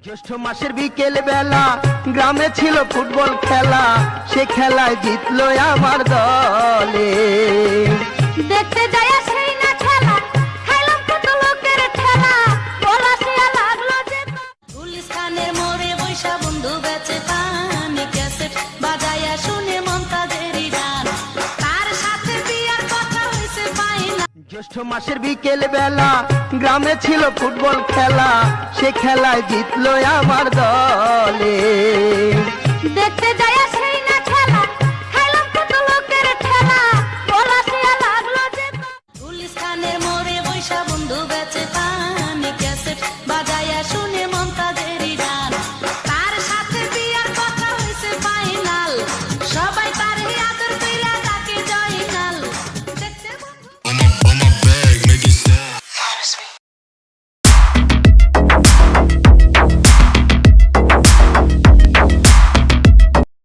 জ্যৈষ্ঠ মাসের বিকেল বেলা গ্রামে ছিল ফুটবল খেলা। সে খেলায় জিতলো আমার দলে। দেখতে যায় সেই না খেলা খাইলাম কত লোকের ঠেলা পলাশিয়া লাগল যে গুলিস্তানের মোড়ে বৈশা বন্ধু জ্যৈষ্ঠ মাসের বিকেল বেলা গ্রামে ছিল ফুটবল খেলা। সে খেলায় জিতলো আমার দলে। দেখতে যায় সেই না খেলা কত লোকের খেলা। বলা লাগল যে মোড়ে বৈশা বন্ধু